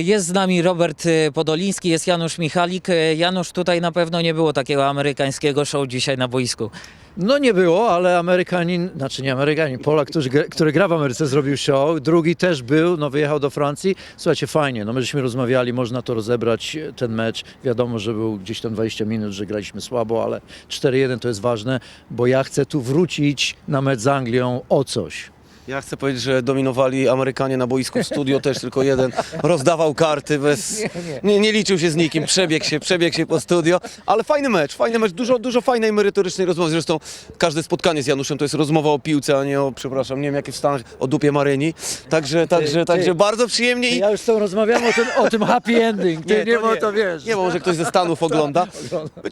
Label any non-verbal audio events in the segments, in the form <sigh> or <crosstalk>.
Jest z nami Robert y, Podoliński, jest Janusz Michalik. Y, Janusz, tutaj na pewno nie było takiego amerykańskiego show dzisiaj na boisku. No nie było, ale Amerykanin, znaczy nie Amerykanin, Polak, który, który gra w Ameryce zrobił show, drugi też był, no wyjechał do Francji. Słuchajcie, fajnie, no my żeśmy rozmawiali, można to rozebrać, e, ten mecz. Wiadomo, że był gdzieś tam 20 minut, że graliśmy słabo, ale 4-1 to jest ważne, bo ja chcę tu wrócić na mecz z Anglią o coś. Ja chcę powiedzieć, że dominowali Amerykanie na boisku w studio, też tylko jeden. Rozdawał karty bez... <laughs> Nie, nie. Liczył się z nikim, przebiegł się, przebiegł się po studio, ale fajny mecz, fajny mecz, dużo, dużo fajnej merytorycznej rozmowy, zresztą każde spotkanie z Januszem to jest rozmowa o piłce, a nie o, przepraszam, nie wiem jakie w Stanach, o dupie Maryni, także, także, ty. także bardzo przyjemnie i... Ja już z tobą rozmawiam o tym, o tym happy ending, ty nie, to ma to wiesz. Nie, bo może ktoś ze Stanów ogląda.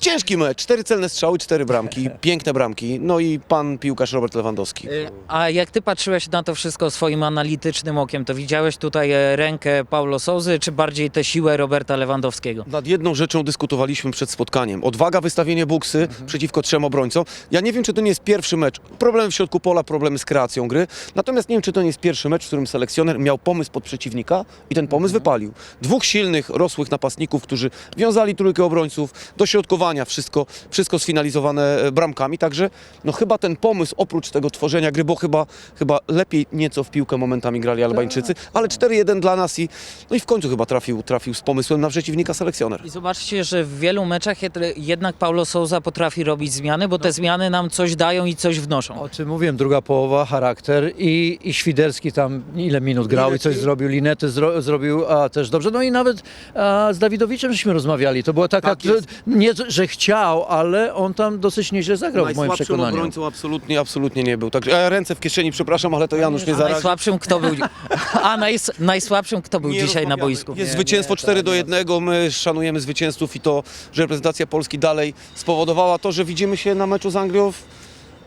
Ciężki mecz, cztery celne strzały, cztery bramki, <laughs> piękne bramki, no i pan piłkarz Robert Lewandowski. Y, A jak ty patrzyłeś na to wszystko swoim analitycznym okiem, to widziałeś tutaj e, rękę Paulo Souzy, czy bardziej tę siłę Roberta Lewandowskiego? Nad jedną rzeczą dyskutowaliśmy przed spotkaniem. Odwaga, wystawienie buksy przeciwko trzem obrońcom. Ja nie wiem, czy to nie jest pierwszy mecz. Problemy w środku pola, problemy z kreacją gry. Natomiast nie wiem, czy to nie jest pierwszy mecz, w którym selekcjoner miał pomysł pod przeciwnika i ten pomysł wypalił. Dwóch silnych, rosłych napastników, którzy wiązali trójkę obrońców, dośrodkowania, wszystko, wszystko sfinalizowane e, bramkami. Także no chyba ten pomysł, oprócz tego tworzenia gry, bo chyba, chyba lepiej nieco w piłkę momentami grali Albańczycy, ale 4-1 dla nas i, no i w końcu chyba trafił, trafił z pomysłem na przeciwnika selekcjoner. I zobaczcie, że w wielu meczach jed- jednak Paulo Souza potrafi robić zmiany, bo te zmiany nam coś dają i coś wnoszą. O czym mówiłem, druga połowa, charakter i, i Świderski tam ile minut grał i coś zrobił, Linety zro, zrobił a, też dobrze. No i nawet a, z Dawidowiczem żeśmy rozmawiali. To była taka, Tak jest. nie, że chciał, ale on tam dosyć nieźle zagrał w moim Najsłabszym przekonaniu. obrońcą absolutnie, absolutnie nie był. Także e, ręce w kieszeni, przepraszam, ale to Janusz nie A zarazi. najsłabszym kto był, <laughs> a najs, najsłabszym kto był Nie dzisiaj na rozmawiamy. boisku? Jest Nie, zwycięstwo nie, 4 tak, do nie. 1. My szanujemy zwycięzców i to, że reprezentacja Polski dalej spowodowała to, że widzimy się na meczu z Anglią w-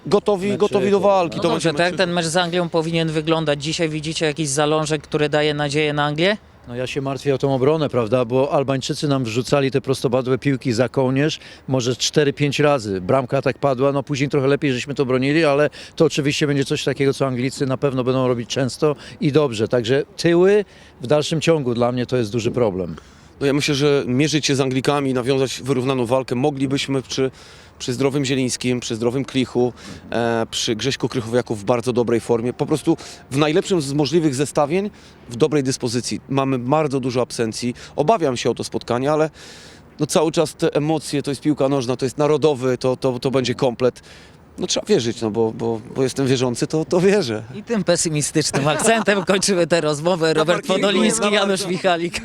gotowi, Mecz gotowi do walki. No to dobrze, będzie to jak ten mecz z Anglią powinien wyglądać? Dzisiaj widzicie jakiś zalążek, który daje nadzieję na Anglię? No ja się martwię o tą obronę, prawda, bo Albańczycy nam wrzucali te prostopadłe piłki za kołnierz, może 4-5 razy. Bramka tak padła, no później trochę lepiej żeśmy to bronili, ale to oczywiście będzie coś takiego, co Anglicy na pewno będą robić często i dobrze. Także tyły w dalszym ciągu dla mnie to jest duży problem. No ja myślę, że mierzyć się z Anglikami, nawiązać wyrównaną walkę moglibyśmy przy, przy zdrowym Zielińskim, przy zdrowym Klichu, e, przy Grześku Krychowiaku w bardzo dobrej formie. Po prostu w najlepszym z możliwych zestawień, w dobrej dyspozycji. Mamy bardzo dużo absencji. Obawiam się o to spotkanie, ale no cały czas te emocje, to jest piłka nożna, to jest narodowy, to, to, to będzie komplet. No trzeba wierzyć, no bo, bo, bo jestem wierzący, to, to wierzę. I tym pesymistycznym akcentem kończymy tę rozmowę. Robert parkingu, Podoliński, dziękuję Janusz. Michalik.